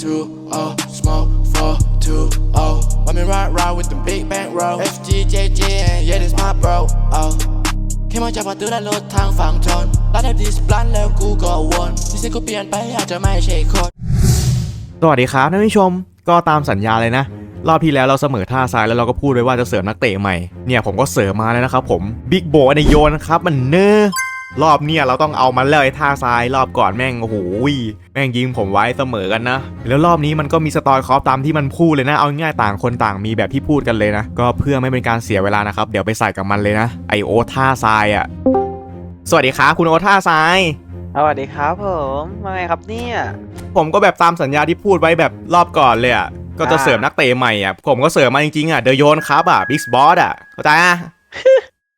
two, oh, smoke four, two, oh. Let me ride, ride with the big bank roll. FGJJ, and yeah, this my bro, oh. แค่มาจากประตูและรถทางฝั่งทนร้านแทบดิสปลันแล้วกูก็วนที่เส้นกูเปลี่ยนไปอาจจะไม่ใช่คน สวัสดีครับท่านผู้ชม ก็ตามสัญญาเลยนะ รอบที่แล้วเราเสมอท่าซ้ายแล้วเราก็พูดไว้ว่าจะเสริมนักเตะใหม่ เนี่ยผมก็เสริมมาแล้วนะครับผม บิ๊กโบในโยนนะครับมันเนอ รอบเนี่ยเราต้องเอามันเลยท่าซ้ายรอบก่อนแม่งโอ้โหแม่งยิงผมไว้เสมอกันนะ แล้วรอบนี้มันก็มีสตอยคอฟตามที่มันพูดเลยนะ เอาง่ายๆต่างคนต่างมีแบบที่พูดกันเลยนะ ก็เพื่อไม่เป็นการเสียเวลานะครับ เดี๋ยวไปใส่กับมันเลยนะ ไอโอตท่าซ้ายอะ สวัสดีครับคุณโอตท่าซ้าย สวัสดีครับผมมาไงครับเนี่ย ผมก็แบบตามสัญญาที่พูดไว้แบบรอบก่อนเลยอะ ก็จะอ่าเสริมนักเตะใหม่อะ ผมก็เสริมมาจริงๆอะ เดอะโยนครับอะ บิ๊กบอสอะ เข้าใจอะ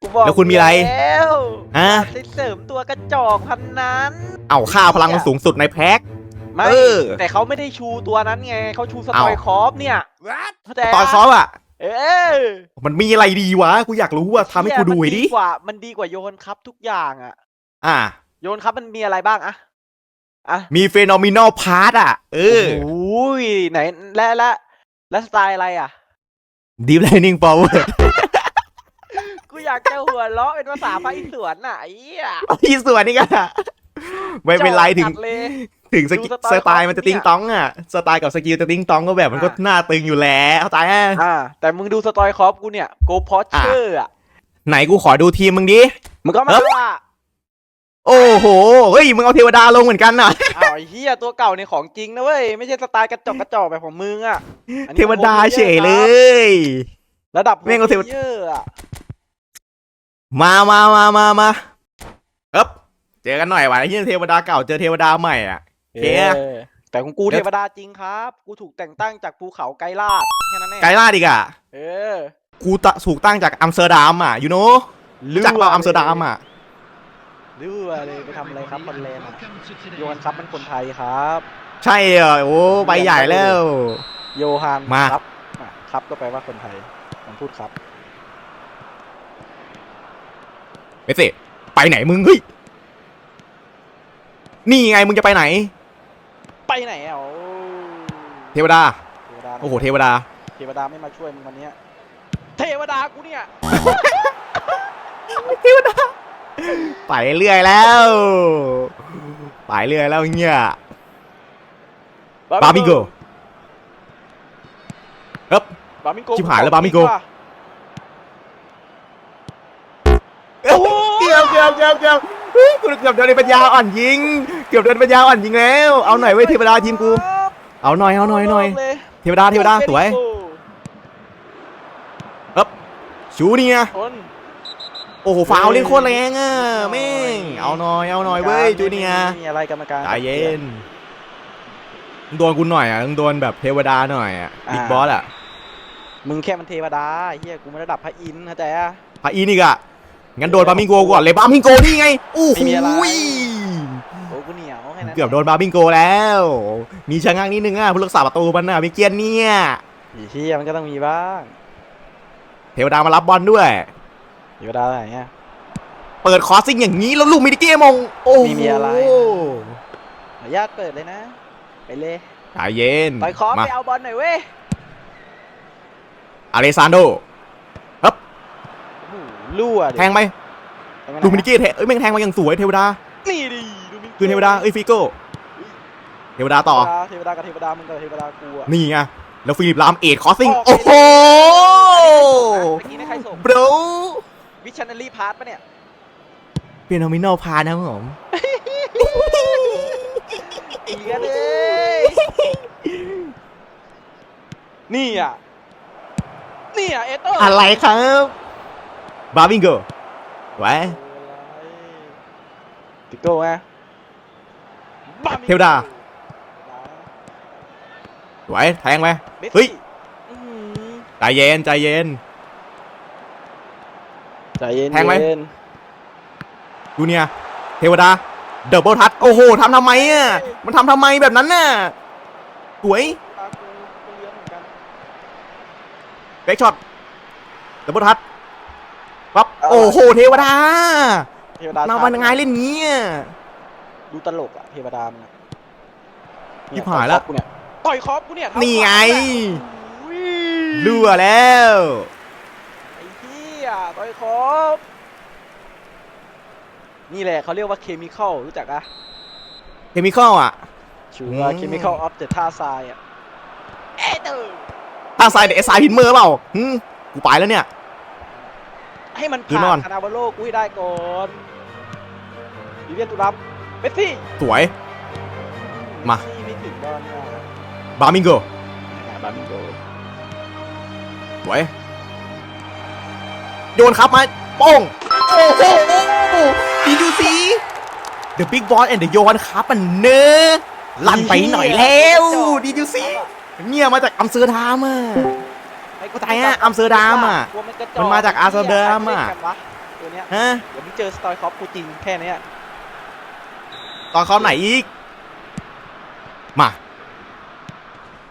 กูบอกแล้วคุณมีอะไร แล้วฮะ ไปเสริมตัวกระจอกพันนั้น เอาค่าพลังมันสูงสุดในแพ็ค ไม่ เออ แต่เขาไม่ได้ชูตัวนั้นไง เขาชูสเอ้าตอยคอฟเนี่ยเข้าใจตอนปะคอฟอะ เออมันมีอะไรดีวะ กูอยากรู้ว่าทำให้กูดูหน่อยดิ มันกว่า มันดีกว่าโยนครับทุกอย่างอะอะ โยนครับมันมีอะไรบ้างอะอะมีเฟโนมินอลพาร์ตอะ เออ โอ้ยไหนและและและสไตล์อะไรอะดีฟไลนิ่งพาวเวอร์กู อยากจะหัวเราะเป็นภาษาภาคอีสวนน่ะไอ้เหี้ยที่ส่วนนี่กันอะไม่เป็นไรถึง จัดเลย ถึงสกิดูสสไตล์ไตล์มันจะติ้งต้องอะ สไตล์กับสกิลจะติ้งต้องก็แบบมันก็อะ หน้าตึงอยู่แล้วเข้าใจอะ อ่า แต่มึงดูสตอยคอฟกูเนี่ยโกพอเชอร์อะไหนกูขอดูทีมมึงดิมึงก็มาเอ้าว่าโอ้โห เฮ้ย มึงเอาเทวดาลงเหมือนกันน่ะ อ้าวไอ้เหี้ยตัวเก่าในของจริงนะเว้ยไม่ใช่สไตล์กระจอกกระจอกแบบของมึงอะอันเทนี้วดาเฉยเลย ระดับแม่งเอาเทวเยอะอะ มามามามามาเอ๊บเจอกันหน่อยวะไอ้เหี้ยเทวดาเก่าเจอเทวดาใหม่อะ โอเคอะเออแต่ของกูเดี๋เทยววดาจริงครับ กูถูกแต่งตั้งจากภูเขาไกรลาดแค่นั้นเองไกลล่าดอีกอะเออกูตะถูกตั้งจากอัมสเตอร์ดัมอะยูโนรู้จักเปล่าอัมสเตอร์ดัมอะรู้ว่าเลยไปทำอะไรครับคอนแลนด์อะโยฮันครับมันคนไทยครับ ใช่เหรอโอ้ใบใหญ่แล้ว โยฮันมา ครับอะครับก็แปลว่าคนไทยมันพูดครับ ไปสิไปไหนมึงเฮ้ยนี่ไงมึงจะไปไหน ไปไหนอะโอ้เทวดา เทวดาโอ้โหเทวดา เทวดาไม่มาช่วยมึงวันเนี้ยเทวดากูเนี่ย ไปเรื่อยแล้ว ไปเรื่อยแล้วเนี่ยบาร์บิโกเอ๊บ บาร์บิโกชิบหายแล้วบาร์บิโก โอ้โห เกือบเกือบเกือบเกือบเฮ้ยกูเกือบโดนในปัญญาอ่อนยิง เกือบโดนปัญญาอ่อนยิงแล้ว เอาหน่อยเว้ยเทวดาทีมกู เอาหน่อยเอาหน่อยหน่อยเลยเทวดาเทวดาสวยชูนี่ไงคนโอ้โหฟาวเล่นโคตรแรงอะแม่งเอาหน่อยเอาหน่อยเว้ยจูเนียร์ไม่มีอะไรกรรมการใจเย็นมึงโดนกูหน่อยอะมึงโดนแบบเทวดาหน่อยอะบิ๊กบอสอะมึงแค่มันเทวดาเฮียกูไม่ระดับพระอินทร์เข้าใจอะพระอีนี่กอะ งั้นโดนบาร์มิงโกก่อนเลยบาร์มิงโกนี่ไงโอ้โหไม่มีอะไร โอ้กูเหนียวแค่นั้นเกือบโดนบาร์มิงโกแล้ว มีชะงักนิดนึงอะผู้รักษาประตูมันอะมิเกียนเนี่ยไอ้เฮียมันก็ต้องมีบ้างเทวดามารับบอลด้วยเทวดาอะไรเงี้ย เปิดคอร์สซิ่งอย่างนี้แล้วลูกมิดิเกมงโอ้โหไม่มีอะไร ขออนุญาตเปิดเลยนะ ไปเลยใจเย็นต่อยคอมาไปเอาบอลหน่อยเว้ย อเลซานโดโอ้โห รั่วดิแทงไปแทงไปไหนลูกมิดิเกเทเอ้ยแม่งแทงมาอย่างสวยเทวดานี่ดิดูมิคือเทวดาเอ้ยฟิโก้เทวดาต่อเทวดากับเทวดามึงกับเทวดากูอะนี่ไงแล้วฟิลิปลามเอ็ดคอร์สซิ่งโอ้โอ้โหโหเมื่อกี้นี่ใครส่งบรูวิชันนารีพาร์ทปะเนี่ยเป็นโนมินอลพานะครับผมอีกันเลยนี่อะนี่อะเอโต้อะไรครับ บาร์บิงโกไว้ติโก้ไงเทวดาไว้แทงไปเฮ้เฮ้ยยอื้อหือใจเย็นใจเย็นใจเย็นแทงไหมเย็นดูเนี่ยเทวดาเดบเบิลทัชโอ้โหทำทำไมอะมันทำทำไมแบบนั้นน่ะสวยตากูก็เลี้ยงเหมือนกันแบ็กช็อตเดบเบิลทัช ปั๊บโอ้โหเทวดาเทวดามามันยังไงเล่นงี้อะดูตลกอะเทวดามันอะชิบหายแล้วกูเนี่ยต่อยคอปกูเนี่ยเท้านี่ไงขวาเนี่ยอุ้ยรั่วแล้วไอ้เหี้ยต่อยคอปนี่แหละเขาเรียกว่าเคมีคอลรู้จักอะเคมีคอลอะชื่อว่าอืมเคมีคอลออฟเดอะท่าทรายอะเอ๊ะเตอร์ถ้าทรายเด็กทรายหินเมอร์เปล่าหึกูไปแล้วเนี่ย ให้มันคืนผ่าอนนคานาบาโลกูให้ได้ก่อนวิเวียนตุลัมเมสซี่สวย มาเมสซี่ไม่ถึงบอลอะบาร์มิงโกบาร์มิงโกสวย โยนครับมาโป้งโอ้โหดีดูสิ The Big Boss and the โยนครับมันเนื้อลั่นไปหน่อยแล้ว ดีดูสิเนี่ยมาจากอัมสเตอร์ดัมอะ เข้าใจอะอัมสเตอร์ดัมอะกลัวกระจมันมาจากอัมสเตอร์ดัมอะใครเล่นกันวะตัวเนี้ยฮะเดี๋ยวมึงเจอสตอยคอปกูจริงแค่เนี้ยตอนเขาไหนอีก มา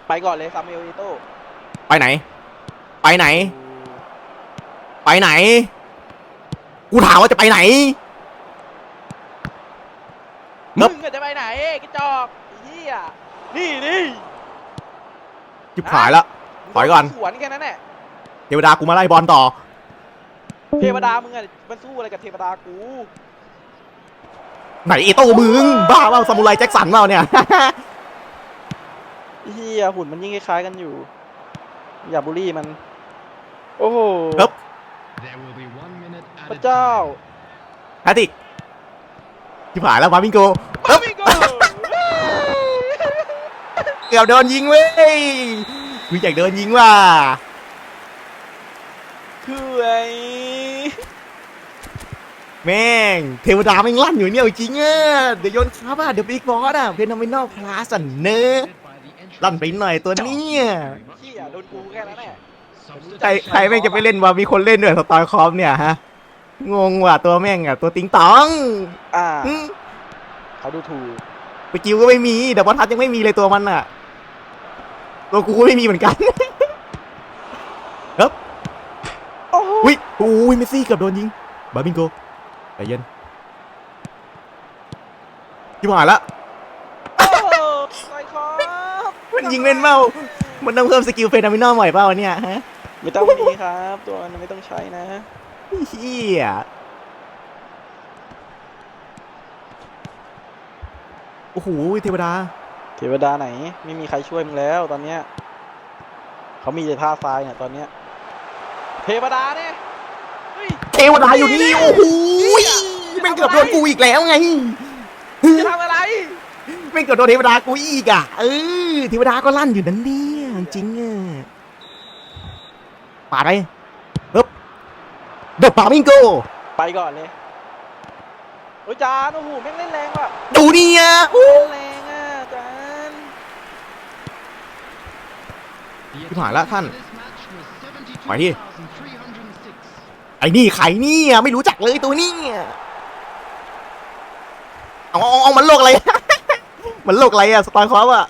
ไปก่อนเลยซามูเอลอิโต้ไปไหน ไปไหน ไปไหน กูถามว่าจะไปไหนมึงอะจะไปไหนกระจอกไอ้เหี้ยนี่นี่จิบหายแล้ว ถอยก่อน สวนแค่นั้นแหละเทวดากูมาไล่บอลต่อ เทวดามึงอะมันสู้อะไรกับเทวดากูไหนเอโต้มึง บ้าเปล่าซามูไรแจ็คสันเปล่าเนี่ยไอ้เหี้ยหุ่นมันยิ่งคล้ายๆกันอยู่ อย่าบูลลี่มัน โอ้โหครับ พระเจ้าแพทติกจิบหายแล้วมาบิงโกบาร์มิงโกเกือบโดนยิงเว้ย กูอยากโดนยิงว่ะคือไอ้แม่ง เทวดาแม่งลั่นอยู่เนี่ยจริงอะเดี๋ยวโยนครับอะเดี๋ยวบิ๊กบอสอะเพนอมินอลคลาสอะเนอะลั่นไปหน่อยตัวเนี้ยเหี้ยโดนกูแค่นั้นแหละใครใครแม่งจะไปเล่นวะมีคนเล่นด้วยสตาร์คอมเนี่ยฮะงงว่ะตัวแม่งอะตัวติงตองอ่าอืมเขาดูถูกไปกิวก็ไม่มีแต่ว่าทัดยังไม่มีเลยตัวมันอะ ตัวกูก็ไม่มีเหมือนกันโอ้โหอุ้ยโอ้ยเมสซี่เกือบโดนยิง บาร์บิงโกใจเย็นที่ผ่านละโอ้โหซอยคอปมันยิงเป็นเมามันต้องเพิ่มสกิลเฟนามินอลใหม่เปล่าเนี่ยฮะ ไม่ต้องมีครับ ตัวนั้นไม่ต้องใช้นะเฮียโอ้โหเทวดาเทวดาไหน ไม่มีใครช่วยมึงแล้ว ตอนเนี้ยเขามีแต่ท่าทรายเนี่ยตอนเนี้ยเทวดาเนี่ยเฮ้ยเทวดาอยู่นี่โอ้โหแม่งเกือบโดนกูอีกแล้วไงจะทำอะไรแม่งเกือบโดนเทวดากูอีกอะเออเทวดาก็ลั่นอยู่นั่นเนี่ยจริงอะปาดไปเฮ้บเดอะปามิงโกไปก่อนเลยโอ้ยจานโอ้โหแม่งเล่นแรงว่ะดูเนี่ยอู้เล่นแรงอะจาน ที่ผ่านแล้วท่านไปที่ไอ้นี่ใครเนี่ยไม่รู้จักเลยตัวนี้เอาเอาเอามันโลกอะไร มันโลกอะไรอะสตาร์คอฟอะ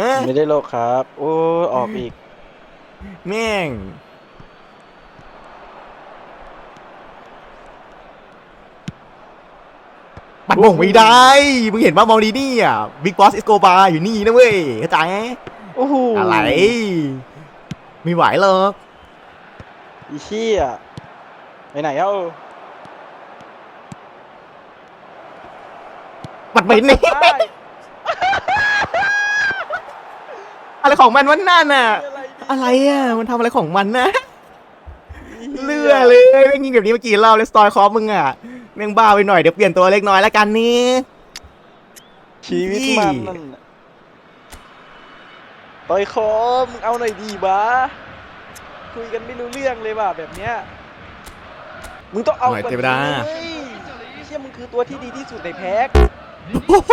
ฮะไม่ได้โลกครับ โอ้ยออกอีก แม่งปัดมงไม่ได้ มึงเห็นว่ามองดีนี่อะบิ๊กบอสอิสโกบาอยู่นี่นะเว้ยเข้าใจไหม โอ้โหอะไรไม่ไหวหรอกอีเชี่ยไปไหนเอ้าปัดไปนี่ได้อะไรของมันวันนั่นน่ะอะไรดีอะไรอะ มันทำอะไรของมันนะเลือเลยแม่งยิงแบบนี้เมื่อกี้เล่าเลยสตอยคอฟมึงอะแม่งบ้าไปหน่อยเดี๋ยวเปลี่ยนตัวเล็กน้อยแล้วกันนี่ชีวิตมันนั่นน่ะ ต่อยคอมึงเอาหน่อยดีบ้าคุยกันไม่รู้เรื่องเลยว่ะแบบเนี้ยมึงต้องเอาหน่อยกว่าเทวดานี้เว้ยเชี่ยมึงคือตัวที่ดีที่สุดในแพ็คโอ้โห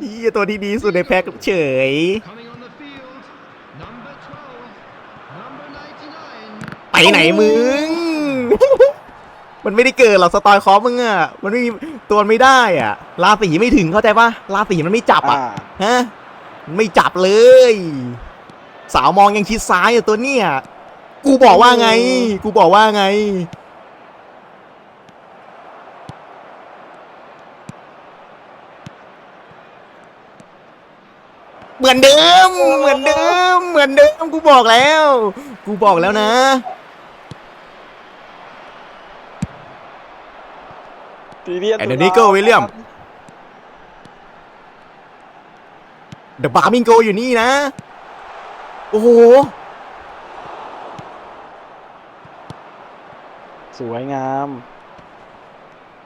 เหี้ยตัวที่ดีที่สุดในแพ็คเฉย ไปไหนมึง มันไม่ได้เกิดหรอกสตอยคอฟมึงอะมันไม่มีตัวมันไม่ได้อะลาสีไม่ถึงเข้าใจปะลาสีมันไม่จับอะอ่าฮะมันไม่จับเลย สาวมองยังชิดซ้ายอยู่ตัวเนี้ยกูบอกว่าไง กูบอกว่าไงมเหมือนเดิม เหมือนเดิม เหมือนเดิม กูบอกแล้ว กูบอกแล้วนะ ทีเรียนแอนโดนิโกวิลเลียมเดอะบาร์มิงโกอยู่นี่นะ โอ้โห สวยงาม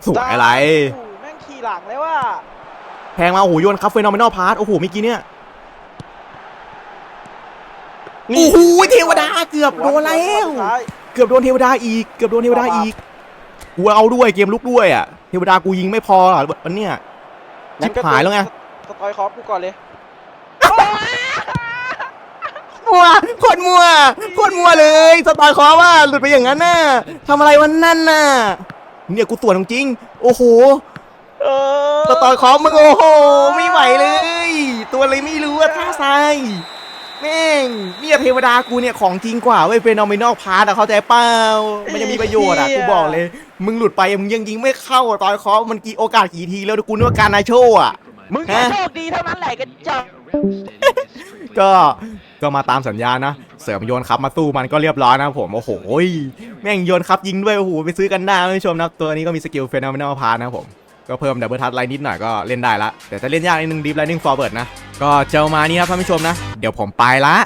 สวยอะไร โโหแม่งขี่หลังเลยว่าแพงมาโอ้โหโยนครับเฟนอเมนอลพาร์ตโอ้โหเมื่อกี้เนี่ย โอ้โหเทวดาเกือบโดนแล้วสุดท้ายเกือบโดนเทวดาอีก เกือบโดนเทวดาอีกกูเอาด้วยเกมลุกด้วยอะ เทวดากูยิงไม่พออะวันเนี้ยชิบหายแล้วไงสตอยคอฟกูก่อนเลยมัวโคตรมัวโคตรมัวเลย สตาร์คอว่าหลุดไปอย่างนั้นน่ะทำอะไรวันนั่นน่ะ เนี่ยกูสวนจริงๆโอ้โหเออสตาร์คอมึงโอ้โห ไม่ไหวเลย ตัวอะไรไม่รู้อะท่าทราย แม่งเนี่ยเทวดากูเนี่ยของจริงกว่าเว้ยเป็นอมินอลพาร์ตอะเข้าใจเปล่ามันยังมีประโยชน์อะกูบอกเลย มึงหลุดไปมึงยังยิงไม่เข้าอะตอนคอมันกี่โอกาสกี่ทีแล้วกูนึกว่าการนาโชอะมึงแค่โชคดีเท่านั้นแหละกันจ้ะก็ก็มาตามสัญญานะ เสริมโยนครับมาสู้มันก็เรียบร้อยนะผม โอ้โหแม่งโยนครับยิงด้วย โอ้โห ไปซื้อกันได้ท่านผู้ชมนะ ตัวนี้ก็มีสกิลเฟนอเมนอลพาร์นะครับผม ก็เพิ่มดับเบิลทัชไลน์นิดหน่อยก็เล่นได้ละ แต่จะเล่นยากนิดนึงดีฟไลนิ่งฟอร์เวิร์ดนะ ก็เจ้ามานี่ครับท่านผู้ชมนะ เดี๋ยวผมไปละ